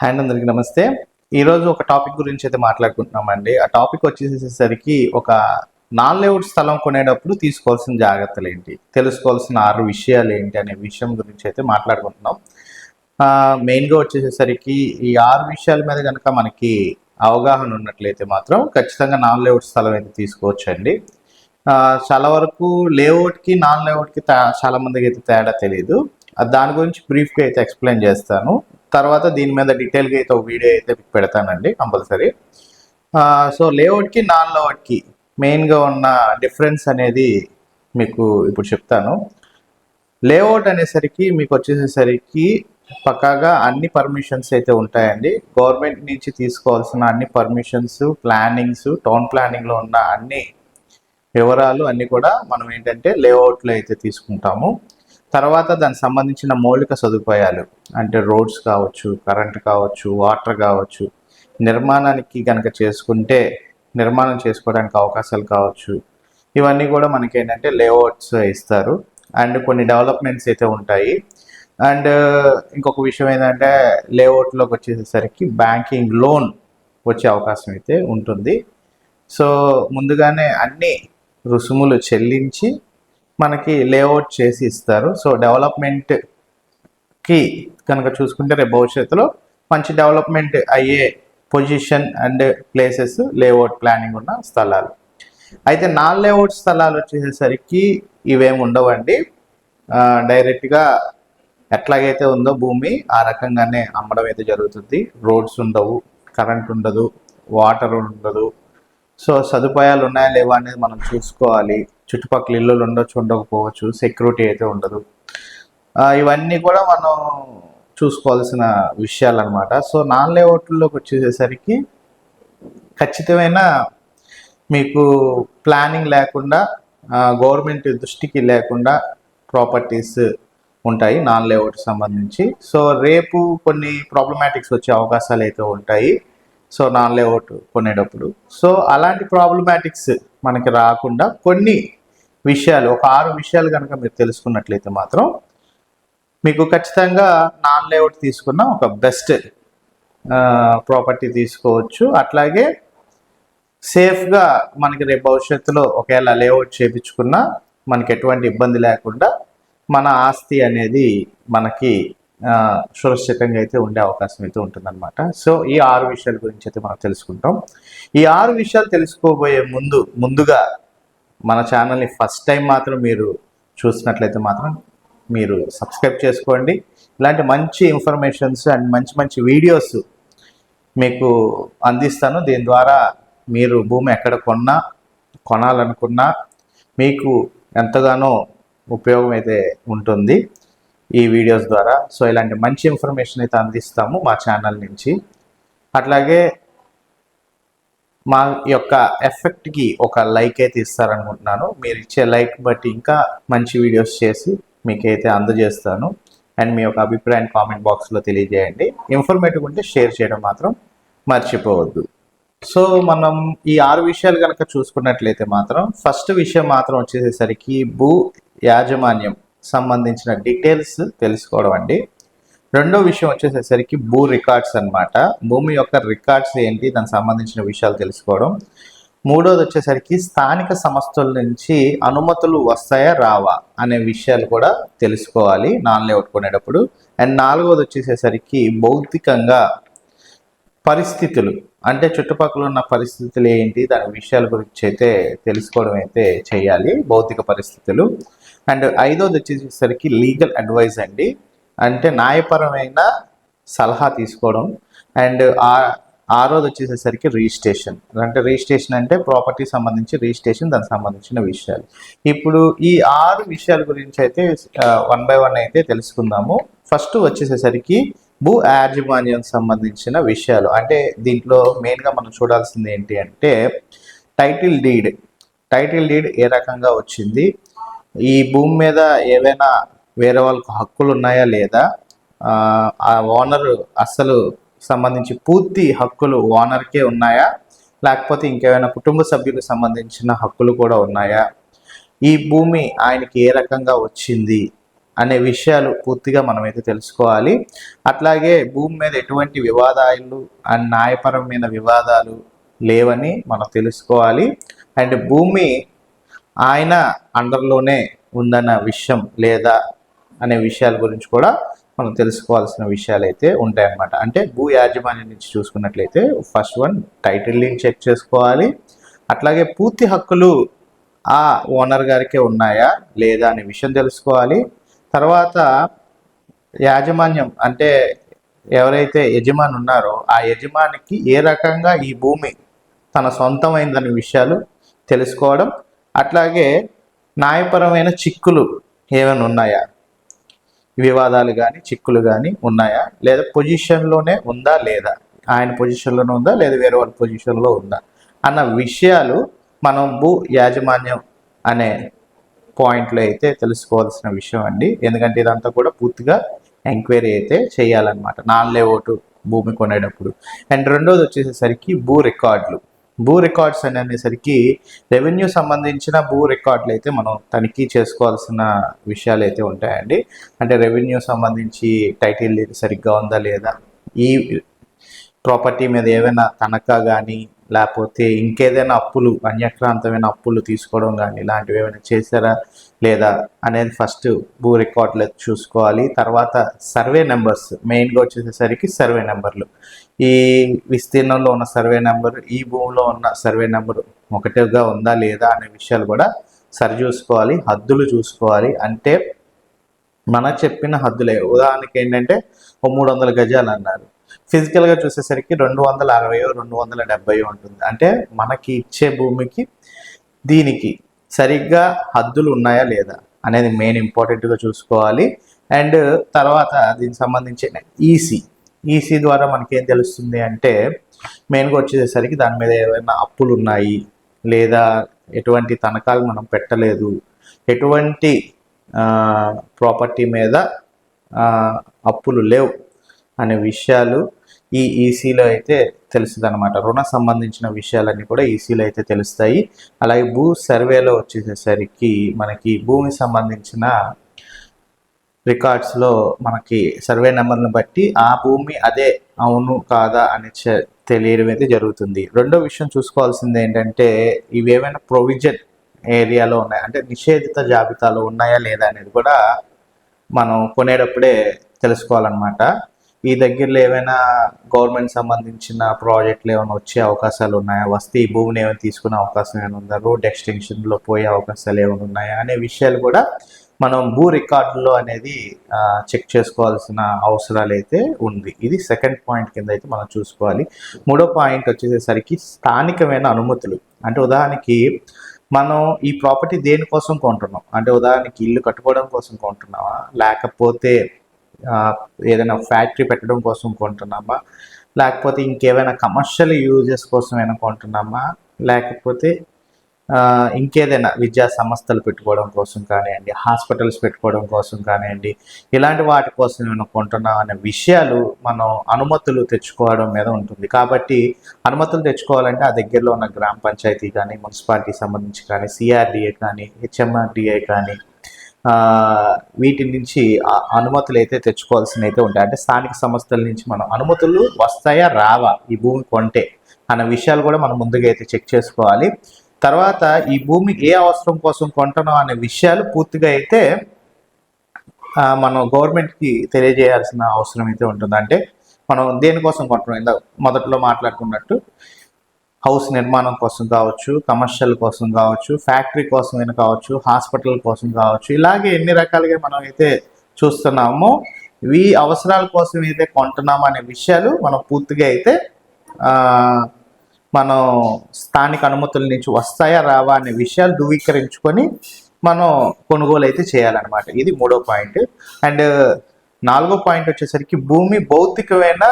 Hand అందరికి నమస్తే. ఈరోజు ఒక టాపిక్ గురించి అయితే మాట్లాడుకుంటున్నామండి. ఆ టాపిక్ వచ్చేసేసరికి ఒక నాన్ లేఅవుట్ స్థలం కొనేటప్పుడు తీసుకోవాల్సిన జాగ్రత్తలు ఏంటి తెలుసుకోవాల్సిన ఆరు విషయాలు ఏంటి అనే విషయం గురించి అయితే మాట్లాడుకుంటున్నాం. మెయిన్గా వచ్చేసేసరికి ఈ ఆరు విషయాల మీద కనుక మనకి అవగాహన ఉన్నట్లయితే మాత్రం ఖచ్చితంగా నాన్ లేఅవుట్ స్థలం అయితే తీసుకోవచ్చండి. చాలా వరకు లేఅవుట్కి నాన్ లేఅవుట్కి చాలా మందికి అయితే తేడా తెలియదు దాని గురించి బ్రీఫ్గా అయితే ఎక్స్ప్లెయిన్ చేస్తాను. తర్వాత దీని మీద డీటెయిల్గా అయితే ఒక వీడియో అయితే మీకు పెడతానండి కంపల్సరీ. సో లేఅవుట్కి నాన్ లేఅవుట్కి మెయిన్గా ఉన్న డిఫరెన్స్ అనేది మీకు ఇప్పుడు చెప్తాను. లేఅవుట్ అనేసరికి మీకు వచ్చేసేసరికి పక్కాగా అన్ని పర్మిషన్స్ అయితే ఉంటాయండి. గవర్నమెంట్ నుంచి తీసుకోవాల్సిన అన్ని పర్మిషన్స్ ప్లానింగ్స్ టౌన్ ప్లానింగ్లో ఉన్న అన్ని వివరాలు అన్నీ కూడా మనం ఏంటంటే లేఅవుట్లో అయితే తీసుకుంటాము. తర్వాత దానికి సంబంధించిన మౌలిక సదుపాయాలు అంటే రోడ్స్ కావచ్చు కరెంట్ కావచ్చు వాటర్ కావచ్చు నిర్మాణానికి కనుక చేసుకుంటే నిర్మాణం చేసుకోవడానికి అవకాశాలు కావచ్చు. ఇవన్నీ కూడా మనకి ఏంటంటే లేఅవుట్స్ ఇస్తారు. అండ్ కొన్ని డెవలప్మెంట్స్ అయితే ఉంటాయి. అండ్ ఇంకొక విషయం ఏంటంటే లేఅవుట్లోకి వచ్చేసరికి బ్యాంకింగ్ లోన్ వచ్చే అవకాశం అయితే ఉంటుంది. సో ముందుగానే అన్ని రుసుములు చెల్లించి మనకి లేఅవుట్ చేసి ఇస్తారు. సో డెవలప్మెంట్కి కనుక చూసుకుంటే రేపు భవిష్యత్తులో మంచి డెవలప్మెంట్ అయ్యే position and places layout planning ఉన్న స్థలాలు. అయితే నాన్ లేఅవుట్ స్థలాలు వచ్చేసరికి ఇవేమి ఉండవండి. డైరెక్ట్గా ఎట్లాగైతే ఉందో భూమి ఆ రకంగానే అమ్మడం అయితే జరుగుతుంది. రోడ్స్ ఉండవు కరెంట్ ఉండదు వాటర్ ఉండదు సో సదుపాయాలు ఉన్నాయా లేవా అనేది మనం చూసుకోవాలి. చుట్టుపక్కల ఇల్లులు ఉండొచ్చు ఉండకపోవచ్చు సెక్యూరిటీ అయితే ఉండదు. ఇవన్నీ కూడా మనం చూసుకోవాల్సిన విషయాలు అనమాట సో నాన్ లేఅవుట్లోకి వచ్చేసేసరికి ఖచ్చితమైన మీకు ప్లానింగ్ లేకుండా గవర్నమెంట్ దృష్టికి లేకుండా ప్రాపర్టీస్ ఉంటాయి నాన్ లేఅవుట్ సంబంధించి. సో రేపు కొన్ని ప్రాబ్లమాటిక్స్ వచ్చే అవకాశాలు అయితే ఉంటాయి. సో నాన్ లేఅవుట్ కొనేటప్పుడు. సో అలాంటి ప్రాబ్లమాటిక్స్ మనకి రాకుండా కొన్ని విషయాలు ఒక ఆరు విషయాలు కనుక మీరు తెలుసుకున్నట్లయితే మాత్రం మీకు ఖచ్చితంగా నాన్ లేఅవుట్ తీసుకున్న ఒక బెస్ట్ ప్రాపర్టీ తీసుకోవచ్చు. అట్లాగే సేఫ్గా మనకి రేపు భవిష్యత్తులో ఒకవేళ లేఅవుట్ చేపించుకున్నా మనకి ఎటువంటి ఇబ్బంది లేకుండా మన ఆస్తి అనేది మనకి సురక్షితంగా అయితే ఉండే అవకాశం అయితే ఉంటుందన్నమాట. సో ఈ ఆరు విషయాల గురించి అయితే మనం తెలుసుకుంటాం. ఈ ఆరు విషయాలు తెలుసుకోబోయే ముందు ముందుగా మన ఛానల్ని ఫస్ట్ టైం మాత్రం మీరు చూసినట్లయితే మాత్రం మీరు సబ్స్క్రైబ్ చేసుకోండి. ఇలాంటి మంచి ఇన్ఫర్మేషన్స్ అండ్ మంచి మంచి వీడియోస్ మీకు అందిస్తాను. దీని ద్వారా మీరు భూమి ఎక్కడ కొన్నా కొనాలనుకున్నా మీకు ఎంతగానో ఉపయోగం అయితే ఉంటుంది. ఈ వీడియోస్ ద్వారా. సో ఇలాంటి మంచి ఇన్ఫర్మేషన్ అయితే అందిస్తాము మా ఛానల్ నుంచి. అట్లాగే మా యొక్క ఎఫెక్ట్కి ఒక లైక్ అయితే ఇస్తారనుకుంటున్నాను. మీరు ఇచ్చే లైక్ బట్టి ఇంకా మంచి వీడియోస్ చేసి మీకైతే అందజేస్తాను. అండ్ మీ యొక్క అభిప్రాయాన్ని కామెంట్ బాక్స్లో తెలియజేయండి. ఇన్ఫర్మేటివ్ ఉంటే షేర్ చేయడం మాత్రం మర్చిపోవద్దు. సో మనం ఈ ఆరు విషయాలు కనుక చూసుకున్నట్లయితే మాత్రం ఫస్ట్ విషయం మాత్రం వచ్చేసేసరికి భూ యాజమాన్యం. సంబంధించిన డీటెయిల్స్ తెలుసుకోవడం అండి. రెండో విషయం వచ్చేసేసరికి భూ రికార్డ్స్ అన్నమాట. భూమి యొక్క రికార్డ్స్ ఏంటి? దానికి సంబంధించిన విషయాలు తెలుసుకోవడం. మూడోది వచ్చేసరికి స్థానిక సంస్థల నుంచి అనుమతులు వస్తాయా? రావా? అనే విషయాలు కూడా తెలుసుకోవాలి. నాన్ లేఅవుట్ కొనేటప్పుడు. అండ్ నాలుగోది వచ్చేసేసరికి భౌతికంగా పరిస్థితులు. అంటే చుట్టుపక్కల ఉన్న పరిస్థితులు ఏంటి? దాని విషయాల గురించి అయితే తెలుసుకోవడం అయితే చేయాలి. భౌతిక పరిస్థితులు. అండ్ ఐదోది వచ్చేసరికి లీగల్ అడ్వైజ్ అండి. అంటే న్యాయపరమైన సలహా తీసుకోవడం. అండ్ ఆరోది వచ్చేసేసరికి రిజిస్ట్రేషన్. అంటే రిజిస్ట్రేషన్ అంటే ప్రాపర్టీ సంబంధించి రిజిస్ట్రేషన్ దానికి సంబంధించిన విషయాలు. ఇప్పుడు ఈ ఆరు విషయాల గురించి అయితే వన్ బై వన్ అయితే తెలుసుకుందాము. ఫస్ట్ వచ్చేసేసరికి భూ యాజమాన్యం సంబంధించిన విషయాలు. అంటే దీంట్లో మెయిన్గా మనం చూడాల్సింది ఏంటి అంటే టైటిల్ డీడ్. టైటిల్ డీడ్ ఏ రకంగా వచ్చింది? ఈ భూమి మీద ఏవైనా వేరే వాళ్ళకు హక్కులు ఉన్నాయా లేదా? ఆ, ఓనర్ అసలు సంబంధించి పూర్తి హక్కులు ఓనర్కే ఉన్నాయా? లేకపోతే ఇంకేమైనా కుటుంబ సభ్యులకు సంబంధించిన హక్కులు కూడా ఉన్నాయా? ఈ భూమి ఆయనకి ఏ రకంగా వచ్చింది అనే విషయాలు పూర్తిగా మనమైతే తెలుసుకోవాలి. అట్లాగే భూమి మీద ఎటువంటి వివాదాలు అండ్ న్యాయపరమైన వివాదాలు లేవని మనం తెలుసుకోవాలి. అండ్ భూమి ఆయన అండర్లోనే ఉందన్న విషయం లేదా అనే విషయాల గురించి కూడా మనం తెలుసుకోవాల్సిన విషయాలు అయితే ఉంటాయన్నమాట. అంటే భూ యాజమాన్యం నుంచి చూసుకున్నట్లయితే ఫస్ట్ వన్ టైటిల్ని చెక్ చేసుకోవాలి. అట్లాగే పూర్తి హక్కులు ఆ ఓనర్ గారికే ఉన్నాయా లేదా అనే విషయం తెలుసుకోవాలి. తర్వాత యాజమాన్యం అంటే ఎవరైతే యజమాని ఉన్నారో ఆ యజమానికి ఏ రకంగా ఈ భూమి తన సొంతమైందనే విషయాలు తెలుసుకోవడం అట్లాగే న్యాయపరమైన చిక్కులు ఏమైనా ఉన్నాయా? వివాదాలు కానీ చిక్కులు కానీ ఉన్నాయా? లేదా పొజిషన్లోనే ఉందా లేదా? ఆయన పొజిషన్లోనే ఉందా? లేదా వేరే వాళ్ళ పొజిషన్లో ఉందా? అన్న విషయాలు మనం భూ యాజమాన్యం అనే పాయింట్లో అయితే తెలుసుకోవాల్సిన విషయం అండి. ఎందుకంటే ఇదంతా కూడా పూర్తిగా ఎంక్వైరీ అయితే చేయాలన్నమాట. నాన్ లేఅవుట్ భూమి కొనేటప్పుడు. అండ్ రెండోది వచ్చేసేసరికి భూ రికార్డులు. భూ రికార్డ్స్ అని అనేసరికి రెవెన్యూ సంబంధించిన భూ రికార్డులు అయితే మనం తనిఖీ చేసుకోవాల్సిన విషయాలు అయితే ఉంటాయండి. అంటే రెవెన్యూ సంబంధించి టైటిల్ సరిగ్గా ఉందా లేదా? ఈ ప్రాపర్టీ మీద ఏదైనా తనఖా కానీ లేకపోతే ఇంకేదైనా అప్పులు అన్యక్రాంతమైన అప్పులు తీసుకోవడం కానీ ఇలాంటివి ఏమైనా చేశారా లేదా అనేది ఫస్ట్ భూ రికార్డులు చూసుకోవాలి. తర్వాత సర్వే నెంబర్స్ మెయిన్గా వచ్చేసేసరికి సర్వే నెంబర్లు. ఈ విస్తీర్ణంలో ఉన్న సర్వే నెంబర్ ఈ భూమిలో ఉన్న సర్వే నెంబర్ ఒకటిగా ఉందా లేదా అనే విషయాలు కూడా సరి చూసుకోవాలి హద్దులు చూసుకోవాలి. అంటే మన చెప్పిన హద్దులే. ఉదాహరణకి ఏంటంటే ఓ మూడు వందల గజాలు అన్నారు. ఫిజికల్గా చూసేసరికి రెండు వందల అరవై రెండు వందల డెబ్బై ఉంటుంది. అంటే మనకి ఇచ్చే భూమికి దీనికి సరిగ్గా హద్దులు ఉన్నాయా లేదా అనేది మెయిన్ ఇంపార్టెంట్గా చూసుకోవాలి. అండ్ తర్వాత దీనికి సంబంధించిన ఈసీ ఈసీ ద్వారా మనకేం తెలుస్తుంది అంటే మెయిన్గా వచ్చేసరికి దాని మీద ఏమైనా అప్పులు ఉన్నాయి లేదా ఎటువంటి తనఖాలు మనం పెట్టలేదు ఎటువంటి ప్రాపర్టీ మీద అప్పులు లేవు అనే విషయాలు ఈ ఈసీలో అయితే తెలుస్తుంది అనమాట రుణ సంబంధించిన విషయాలన్నీ కూడా ఈసీలో అయితే తెలుస్తాయి. అలాగే భూ సర్వేలో వచ్చేసేసరికి మనకి భూమి సంబంధించిన రికార్డ్స్లో మనకి సర్వే నెంబర్ని బట్టి ఆ భూమి అదే అవును కాదా అని చె- తెలియడం అయితే జరుగుతుంది. రెండో విషయం చూసుకోవాల్సింది ఏంటంటే ఇవి ఏమైనా ప్రొవిజన్ ఏరియాలో ఉన్నాయి? అంటే నిషేధిత జాబితాలో ఉన్నాయా లేదా అనేది కూడా మనం కొనేటప్పుడే తెలుసుకోవాలన్నమాట. ఈ దగ్గరలో ఏమైనా గవర్నమెంట్ సంబంధించిన ప్రాజెక్టులు ఏమైనా వచ్చే అవకాశాలు ఉన్నాయా? వస్తే ఈ భూమిని ఏమైనా తీసుకునే అవకాశం ఏమైనా ఉందా? రోడ్ ఎక్స్టెన్షన్లో పోయే అవకాశాలు ఏమైనా ఉన్నాయా? అనే విషయాలు కూడా మనం భూ రికార్డులో అనేది చెక్ చేసుకోవాల్సిన అవసరాలు అయితే ఉంది. ఇది సెకండ్ పాయింట్ కింద అయితే మనం చూసుకోవాలి. మూడో పాయింట్ వచ్చేసరికి స్థానికమైన అనుమతులు. అంటే ఉదాహరణకి మనం ఈ ప్రాపర్టీ దేనికోసం కొంటున్నాం? అంటే ఉదాహరణకి ఇల్లు కట్టుకోవడం కోసం కొంటున్నామా? లేకపోతే ఏదైనా ఫ్యాక్టరీ పెట్టడం కోసం కొంటున్నామా? లేకపోతే ఇంకేమైనా కమర్షియల్ యూజెస్ కోసం ఏమైనా కొంటున్నామా? లేకపోతే ఇంకేదైనా విద్యా సంస్థలు పెట్టుకోవడం కోసం కానివ్వండి హాస్పిటల్స్ పెట్టుకోవడం కోసం కానివ్వండి ఇలాంటి వాటి కోసం నేను కొంటున్నాం అనే విషయాలు మనం అనుమతులు తెచ్చుకోవడం మీద ఉంటుంది. కాబట్టి అనుమతులు తెచ్చుకోవాలంటే ఆ దగ్గరలో ఉన్న గ్రామ పంచాయతీ కానీ మున్సిపాలిటీ సంబంధించి కానీ సిఆర్డిఏ కానీ హెచ్ఎంఆర్డిఏ కానీ వీటి నుంచి అనుమతులు అయితే తెచ్చుకోవాల్సిన అయితే ఉంటాయి. అంటే స్థానిక సంస్థల నుంచి మనం అనుమతులు వస్తాయా రావా ఈ భూమి కొంటే అన్న విషయాలు కూడా మనం ముందుగా అయితే చెక్ చేసుకోవాలి. తర్వాత ఈ భూమి ఏ అవసరం కోసం కొంటున్నాం అనే విషయాలు పూర్తిగా అయితే మనం గవర్నమెంట్కి తెలియజేయాల్సిన అవసరం అయితే ఉంటుంది. అంటే మనం దేనికోసం కొంటున్నాం? ఇందాక మొదట్లో మాట్లాడుకున్నట్టు హౌస్ నిర్మాణం కోసం కావచ్చు కమర్షియల్ కోసం కావచ్చు ఫ్యాక్టరీ కోసం అయినా కావచ్చు హాస్పిటల్ కోసం కావచ్చు ఇలాగే ఎన్ని రకాలుగా మనం అయితే చూస్తున్నామో ఈ అవసరాల కోసం అయితే కొంటున్నాము అనే విషయాలు మనం పూర్తిగా అయితే మనం స్థానిక అనుమతుల నుంచి వస్తాయా రావా అనే విషయాలు ధృవీకరించుకొని మనం కొనుగోలు అయితే చేయాలన్నమాట. ఇది మూడో పాయింట్. అండ్ నాలుగో పాయింట్ వచ్చేసరికి భూమి భౌతికమైన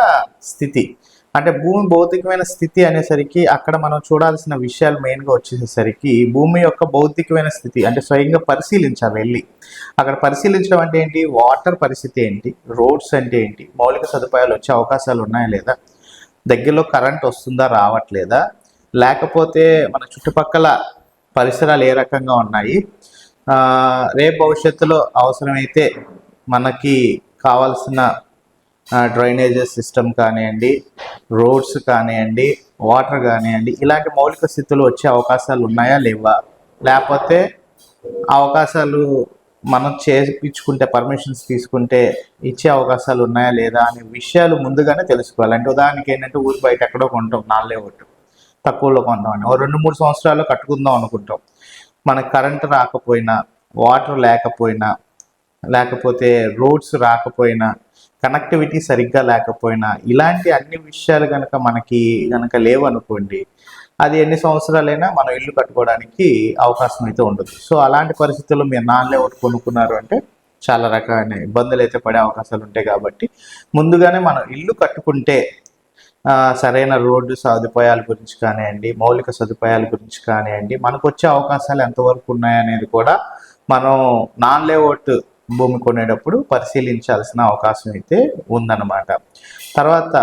స్థితి. అంటే భూమి భౌతికమైన స్థితి అనేసరికి అక్కడ మనం చూడాల్సిన విషయాలు మెయిన్గా వచ్చేసరికి భూమి యొక్క భౌతికమైన స్థితి అంటే స్వయంగా పరిశీలించాలి వెళ్ళి. అక్కడ పరిశీలించడం అంటే ఏంటి? వాటర్ పరిస్థితి ఏంటి? రోడ్స్ అంటే ఏంటి? మౌలిక సదుపాయాలు వచ్చే అవకాశాలు ఉన్నాయా లేదా? దగ్గరలో కరెంట్ వస్తుందా రావట్లేదా? లేకపోతే మన చుట్టుపక్కల పరిసరాలు ఏ రకంగా ఉన్నాయి? రేపు భవిష్యత్తులో అవసరమైతే మనకి కావాల్సిన డ్రైనేజెస్ సిస్టమ్ కానివ్వండి రోడ్స్ కానివ్వండి వాటర్ కానివ్వండి ఇలాంటి మౌలిక స్థితులు వచ్చే అవకాశాలు ఉన్నాయా లేవా? లేకపోతే అవకాశాలు మనం చేయించుకుంటే పర్మిషన్స్ తీసుకుంటే ఇచ్చే అవకాశాలు ఉన్నాయా లేదా అనే విషయాలు ముందుగానే తెలుసుకోవాలి. అంటే ఉదాహరణకి ఏంటంటే ఊరు బయట ఎక్కడో కొంటాం నాలుగే ఒకటి. తక్కువలో కొంటాం అని ఓ రెండు మూడు సంవత్సరాలు కట్టుకుందాం అనుకుంటాం. మనకు కరెంట్ రాకపోయినా వాటర్ లేకపోయినా లేకపోతే రోడ్స్ రాకపోయినా కనెక్టివిటీ సరిగ్గా లేకపోయినా ఇలాంటి అన్ని విషయాలు కనుక మనకి కనుక లేవనుకోండి అది ఎన్ని సంవత్సరాలైనా మనం ఇల్లు కట్టుకోవడానికి అవకాశం అయితే ఉండదు. సో అలాంటి పరిస్థితుల్లో మీరు నాన్ లేఅవుట్ కొనుక్కున్నారు అంటే చాలా రకాలైన ఇబ్బందులు అయితే పడే అవకాశాలు ఉంటాయి కాబట్టి ముందుగానే మనం ఇల్లు కట్టుకుంటే సరైన రోడ్డు సదుపాయాల గురించి కానివ్వండి మౌలిక సదుపాయాల గురించి కానివ్వండి మనకు వచ్చే అవకాశాలు ఎంతవరకు ఉన్నాయనేది కూడా మనం నాన్ లేఅవుట్ భూమి కొనేటప్పుడు పరిశీలించాల్సిన అవకాశం అయితే ఉందన్నమాట. తర్వాత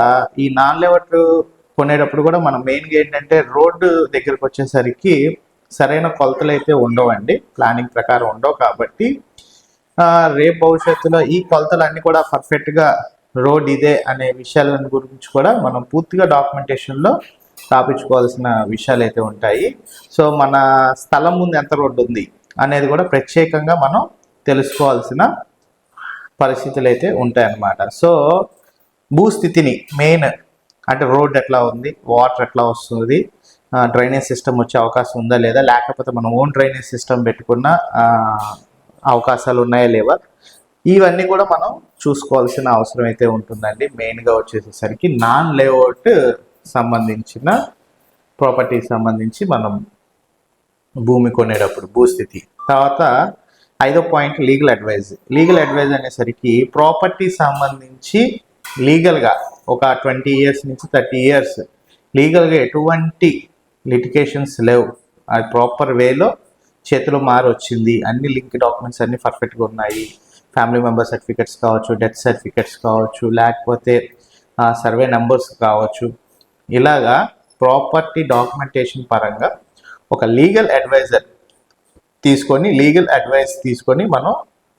ఈ నాన్ లేఅవుట్ కొనేటప్పుడు కూడా మనం మెయిన్గా ఏంటంటే రోడ్డు దగ్గరకు వచ్చేసరికి సరైన కొలతలు అయితే ఉండవండి. ప్లానింగ్ ప్రకారం ఉండవు కాబట్టి రేపు భవిష్యత్తులో ఈ కొలతలు అన్ని కూడా పర్ఫెక్ట్గా రోడ్ ఇదే అనే విషయాల గురించి కూడా మనం పూర్తిగా డాక్యుమెంటేషన్లో స్థాపించుకోవాల్సిన విషయాలు అయితే ఉంటాయి. సో మన స్థలం ముందు ఎంత రోడ్డు ఉంది అనేది కూడా ప్రత్యేకంగా మనం తెలుసుకోవాల్సిన పరిస్థితులు అయితే ఉంటాయన్నమాట. సో భూస్థితిని మెయిన్ అంటే రోడ్ ఎట్లా ఉంది? వాటర్ ఎట్లా వస్తుంది? డ్రైనేజ్ సిస్టమ్ వచ్చే అవకాశం ఉందా లేదా? లేకపోతే మనం ఓన్ డ్రైనేజ్ సిస్టమ్ పెట్టుకున్న అవకాశాలు ఉన్నాయా లేవా? ఇవన్నీ కూడా మనం చూసుకోవాల్సిన అవసరం అయితే ఉంటుందండి. మెయిన్గా వచ్చేసేసరికి నాన్ లేఅవుట్ సంబంధించిన ప్రాపర్టీ సంబంధించి మనం భూమి కొనేటప్పుడు భూస్థితి తర్వాత ఐదో point legal advise. Legal advise అనేసరికి ప్రాపర్టీ సంబంధించి లీగల్గా ఒక ట్వంటీ ఇయర్స్ నుంచి థర్టీ ఇయర్స్. లీగల్గా ఎటువంటి లిటికేషన్స్ లేవు. అది ప్రాపర్ వేలో చేతిలో మారి వచ్చింది. అన్ని లింక్ డాక్యుమెంట్స్ అన్ని పర్ఫెక్ట్గా ఉన్నాయి. ఫ్యామిలీ మెంబర్ సర్టిఫికెట్స్ కావచ్చు డెత్ సర్టిఫికెట్స్ కావచ్చు లేకపోతే సర్వే నెంబర్స్ కావచ్చు. ఇలాగా ప్రాపర్టీ డాక్యుమెంటేషన్ పరంగా ఒక లీగల్ అడ్వైజర్ తీసుకొని లీగల్ అడ్వైస్ తీసుకొని మనం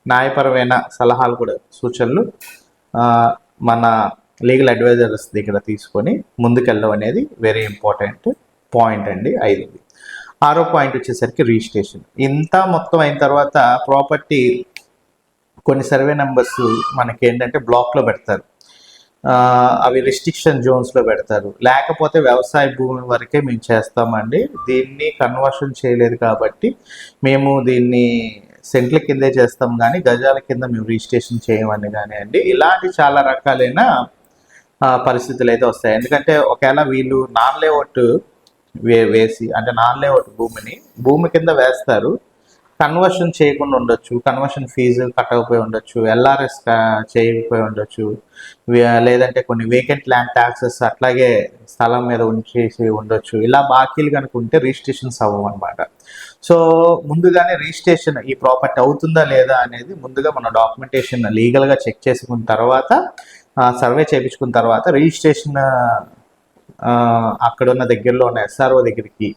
న్యాయపరమైన సలహాలు కూడా సూచనలు మన లీగల్ అడ్వైజర్స్ దగ్గర తీసుకొని ముందుకెళ్ళడం అనేది వెరీ ఇంపార్టెంట్ పాయింట్ అండి ఐదు ఆరో పాయింట్ వచ్చేసరికి రిజిస్ట్రేషన్ ఇంత మొత్తం అయిన తర్వాత ప్రాపర్టీ కొన్ని సర్వే నెంబర్స్ మనకి ఏంటంటే బ్లాక్లో పెడతారు. అవి రిస్ట్రిక్షన్ జోన్స్లో పెడతారు. లేకపోతే వ్యవసాయ భూమి వరకే మేము చేస్తామండి. దీన్ని కన్వర్షన్ చేయలేదు కాబట్టి మేము దీన్ని సెంట్ల కిందే చేస్తాం కానీ గజాల కింద మేము రిజిస్ట్రేషన్ చేయమని కానీ అండి ఇలాంటి చాలా రకాలైన పరిస్థితులు అయితే వస్తాయి. ఎందుకంటే ఒకవేళ వీళ్ళు నాన్ లేఅవుట్ వే వేసి అంటే నాన్ లేఅవుట్ భూమిని భూమి కింద వేస్తారు. కన్వర్షన్ చేయకుండా ఉండొచ్చు. కన్వర్షన్ ఫీజు కట్టకపోయి ఉండొచ్చు. ఎల్ఆర్ఎస్ చేయకపోయి ఉండొచ్చు. లేదంటే కొన్ని వేకెంట్ ల్యాండ్ ట్యాక్సెస్ అట్లాగే స్థలం మీద ఉంచేసి ఉండొచ్చు. ఇలా బాకీలు కనుక ఉంటే రిజిస్ట్రేషన్స్ అవ్వవు అనమాట సో ముందుగానే రిజిస్ట్రేషన్ ఈ ప్రాపర్టీ అవుతుందా లేదా అనేది ముందుగా మన డాక్యుమెంటేషన్ లీగల్గా చెక్ చేసుకున్న తర్వాత సర్వే చేయించుకున్న తర్వాత రిజిస్ట్రేషన్ అక్కడ ఉన్న దగ్గరలో ఉన్న ఎస్ఆర్ఓ దగ్గరికి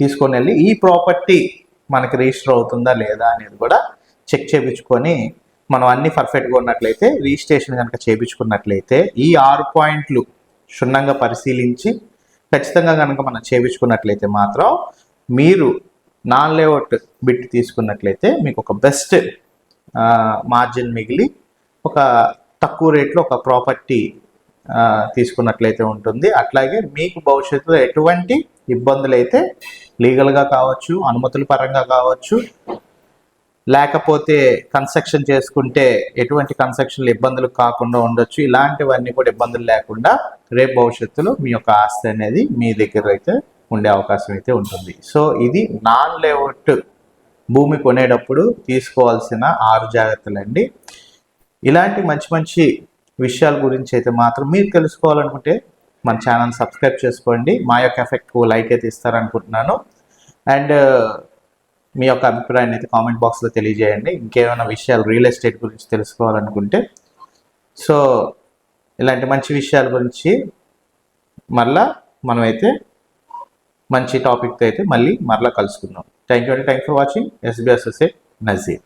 తీసుకొని వెళ్ళి ఈ ప్రాపర్టీ మనకి రిజిస్టర్ అవుతుందా లేదా అనేది కూడా చెక్ చేయించుకొని మనం అన్ని పర్ఫెక్ట్గా ఉన్నట్లయితే రిజిస్ట్రేషన్ కనుక చేయించుకున్నట్లయితే ఈ ఆరు పాయింట్లు క్షుణ్ణంగా పరిశీలించి ఖచ్చితంగా కనుక మనం చేయించుకున్నట్లయితే మాత్రం మీరు నాన్ లేఅవుట్ బిట్ తీసుకున్నట్లయితే మీకు ఒక బెస్ట్ మార్జిన్ మిగిలి ఒక తక్కువ రేట్లో ఒక ప్రాపర్టీ తీసుకున్నట్లయితే ఉంటుంది. అట్లాగే మీకు భవిష్యత్తులో ఎటువంటి ఇబ్బందులు అయితే లీగల్గా కావచ్చు అనుమతుల పరంగా కావచ్చు లేకపోతే కన్స్ట్రక్షన్ చేసుకుంటే ఎటువంటి కన్స్ట్రక్షన్లు ఇబ్బందులు కాకుండా ఉండొచ్చు. ఇలాంటివన్నీ కూడా ఇబ్బందులు లేకుండా రేపు భవిష్యత్తులో మీ యొక్క ఆస్తి అనేది మీ దగ్గర అయితే ఉండే అవకాశం అయితే ఉంటుంది. సో ఇది నాన్ లేఅవుట్ భూమి కొనేటప్పుడు తీసుకోవాల్సిన ఆరు జాగ్రత్తలండి. ఇలాంటి మంచి మంచి విషయాల గురించి అయితే మాత్రం మీరు తెలుసుకోవాలనుకుంటే మన ఛానల్ సబ్స్క్రైబ్ చేసుకోండి. మా యొక్క ఎఫెక్ట్ లైక్ అయితే ఇస్తారనుకుంటున్నాను. అండ్ మీ యొక్క అభిప్రాయాన్ని అయితే కామెంట్ బాక్స్లో తెలియజేయండి. ఇంకేమైనా విషయాలు రియల్ ఎస్టేట్ గురించి తెలుసుకోవాలనుకుంటే. సో ఇలాంటి మంచి విషయాల గురించి మళ్ళా మనమైతే మంచి టాపిక్తో అయితే మళ్ళీ మరలా కలుసుకుందాం. థ్యాంక్ యూ అండి. Thank for watching. SBSSA Nazir.